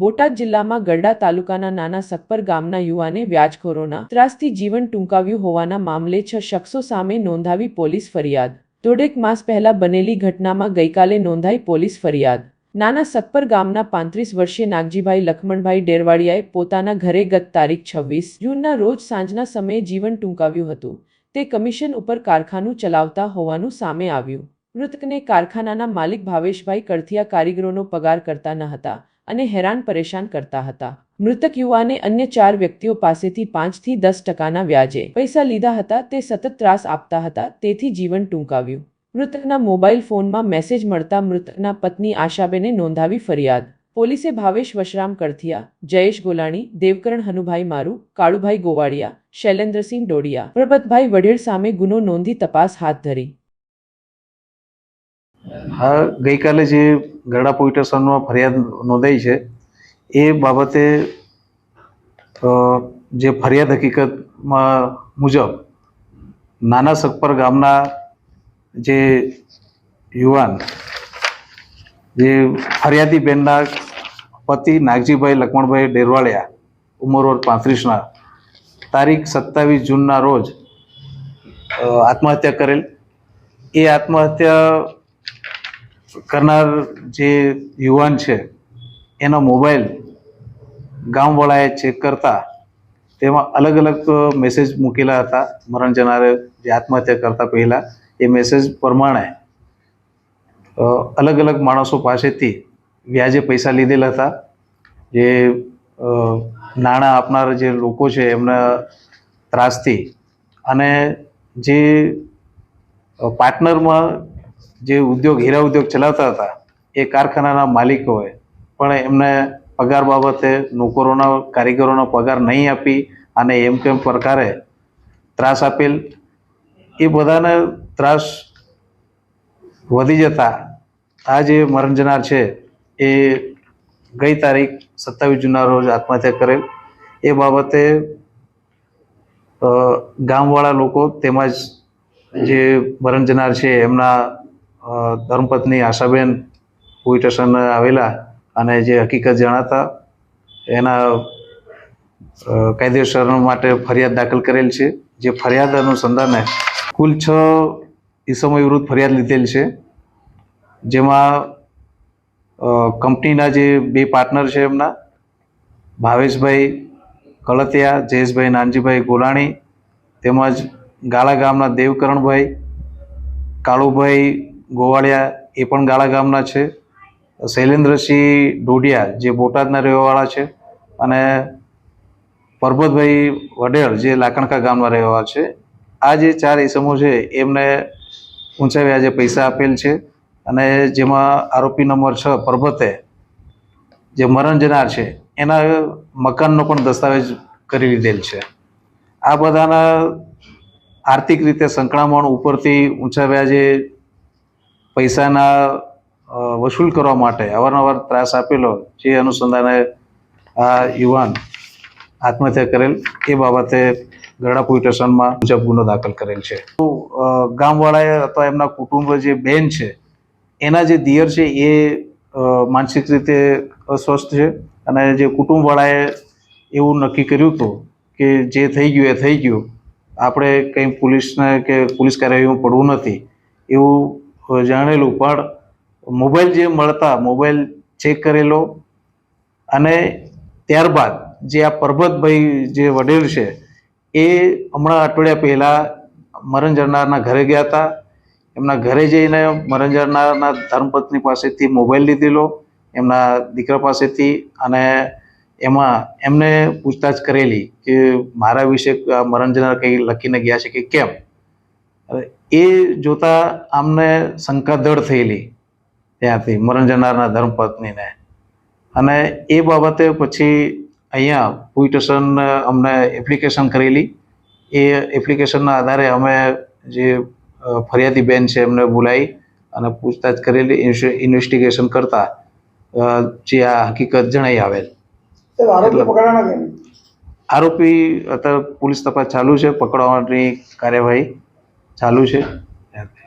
બોટાદ જિલ્લામાં ગરડા તાલુકાના નાના સકપર ગામના યુવાને વ્યાજખોરોના ત્રાસથી જીવન ટૂંકાવ્યું હોવાના મામલે છ શખ્સો સામે નોંધાવી પોલીસ ફરિયાદ. દોઢેક માસ પહેલા બનેલી ઘટનામાં ગઈકાલે નોંધાઈ પોલીસ ફરિયાદ. નાના સકપર ગામના પાંત્રીસ વર્ષીય નાગજીભાઈ લખમણભાઈ ડેરવાડિયાએ પોતાના ઘરે ગત તારીખ છવ્વીસ જૂનના રોજ સાંજના સમયે જીવન ટૂંકાવ્યું હતું. તે કમિશન ઉપર કારખાનું ચલાવતા હોવાનું સામે આવ્યું. મૃતકને કારખાનાના માલિક ભાવેશભાઈ કડથિયા કારીગરોનો પગાર કરતા ન હતા. અને હેરાન પરેશાન કરતા હતા. મૃતક યુવાને અન્ય ચાર વ્યક્તિઓ પાસેથી પાંચથી દસ ટકાના વ્યાજે પૈસા લીધા હતા. તે સતત ત્રાસ આપતા હતા. તેથી જીવન ટૂંકાવ્યું. મૃતકના મોબાઈલ ફોનમાં મેસેજ મળતા મૃતકના પત્ની આશાબેને નોંધાવી ફરિયાદ. પોલીસે ભાવેશ વશરામ કરથિયા, જયેશ ગોલાણી, દેવકરણ હનુભાઈ મારુ, કાળુભાઈ ગોવાડિયા શૈલેન્દ્રસિંહ ડોડિયા, પ્રભતભાઈ વઢેર સામે ગુનો નોંધી તપાસ હાથ ધરી. હા, ગઈકાલે જે ગરડા પોલીસ ફરિયાદ નોંધાઈ છે, એ બાબતે જે ફરિયાદ હકીકતમાં મુજબ નાના સકપર ગામના જે યુવાન, જે ફરિયાદી બેનના પતિ નાગજીભાઈ લક્ષ્મણભાઈ ડેરવાળિયા, ઉંમર વર્ષ પાંત્રીસના, તારીખ સત્તાવીસ જૂનના રોજ આત્મહત્યા કરેલ. એ આત્મહત્યા કરનાર જે યુવાન છે, એનો મોબાઈલ ગામવાળાએ ચેક કરતા તેમાં અલગ અલગ મેસેજ મૂકેલા હતા. મરણ જનારે જે આત્મહત્યા કરતા પહેલાં એ મેસેજ પ્રમાણે અલગ અલગ માણસો પાસેથી વ્યાજે પૈસા લીધેલા હતા. જે નાણાં આપનાર જે લોકો છે, એમના ત્રાસથી અને જે પાર્ટનરમાં જે ઉદ્યોગ, હીરા ઉદ્યોગ ચલાવતા હતા, એ કારખાનાના માલિકોએ પણ એમને પગાર બાબતે નોકરોના, કારીગરોનો પગાર નહીં આપી અને એમ કેમ પ્રકારે ત્રાસ આપેલ. એ બધાને ત્રાસ વધી જતા આ જે મરણજનાર છે, એ ગઈ તારીખ સત્તાવીસ જૂનના રોજ આત્મહત્યા કરેલ. એ બાબતે ગામવાળા લોકો તેમજ જે મરણજનાર છે, એમના ધર્મપત્ની આશાબેન પોલીસ સ્ટેશન આવેલા અને જે હકીકત જણાતા એના કાયદેસર માટે ફરિયાદ દાખલ કરેલ છે. જે ફરિયાદ અનુસંધાને કુલ છ ઈસમો વિરુદ્ધ ફરિયાદ લીધેલ છે. જેમાં કંપનીના જે બે પાર્ટનર છે એમના, ભાવેશભાઈ કળતિયા, જયેશભાઈ નાનજીભાઈ ગોલાણી, તેમજ ગાળા ગામના દેવકરણભાઈ, કાળુભાઈ ગોવાળિયા એ પણ ગાળા ગામના છે. શૈલેન્દ્રસિંહ ડોડિયા જે બોટાદના રહેવાવાળા છે અને પરબતભાઈ વડેળ જે લાકણકા ગામના રહેવાવાળા છે. આ જે ચાર ઇસમો છે એમને ઊંચા વ્યાજે પૈસા આપેલ છે અને જેમાં આરોપી નંબર છ પરબતે જે મરણ જનાર છે એના મકાનનો પણ દસ્તાવેજ કરી લીધેલ છે. આ બધાના આર્થિક રીતે સંકળામણ ઉપરથી ઊંચા વ્યાજે પૈસાના વસૂલ કરવા માટે અવારનવાર ત્રાસ આપેલો જે અનુસંધાને આ યુવાન આત્મહત્યા કરેલ એ બાબતે ગરડા પોલીસ સ્ટેશનમાં મુજબ ગુનો દાખલ કરેલ છે. તો ગામવાળાએ અથવા એમના કુટુંબ જે બેન છે, એના જે દિયર છે એ માનસિક રીતે અસ્વસ્થ છે અને જે કુટુંબવાળાએ એવું નક્કી કર્યું હતું કે જે થઈ ગયું એ થઈ ગયું, આપણે કંઈ પોલીસને કે પોલીસ કાર્યવાહીમાં પડવું નથી એવું જાણેલું, પણ મોબાઈલ જે મળતા, મોબાઈલ ચેક કરેલો અને ત્યારબાદ જે આ પરબતભાઈ જે વડેલ છે, એ હમણાં અઠવાડિયા પહેલાં મરણ જનારના ઘરે ગયા હતા. એમના ઘરે જઈને મરણ જનારના ધર્મપત્ની પાસેથી મોબાઈલ લીધેલો, એમના દીકરા પાસેથી અને એમાં એમને પૂછતાછ કરેલી કે મારા વિશે મરણ જનાર કંઈ લખીને ગયા છે કે કેમ? હવે એ જોતા આમને શંકા દળ થયેલી ત્યાંથી મરણ જનારના ધર્મપત્નીને. અને એ બાબતે પછી અહીંયા પોલીસ સ્ટેશન અમને એપ્લિકેશન કરેલી. એ એપ્લિકેશનના આધારે અમે જે ફરિયાદી બેન છે એમને બોલાવી અને પૂછતાછ કરેલી ઇન્વેસ્ટિગેશન કરતા જે આ હકીકત જણાઈ આવેલ. આરોપી અત્યારે પોલીસ તપાસ ચાલુ છે પકડવાની કાર્યવાહી ચાલુ છે.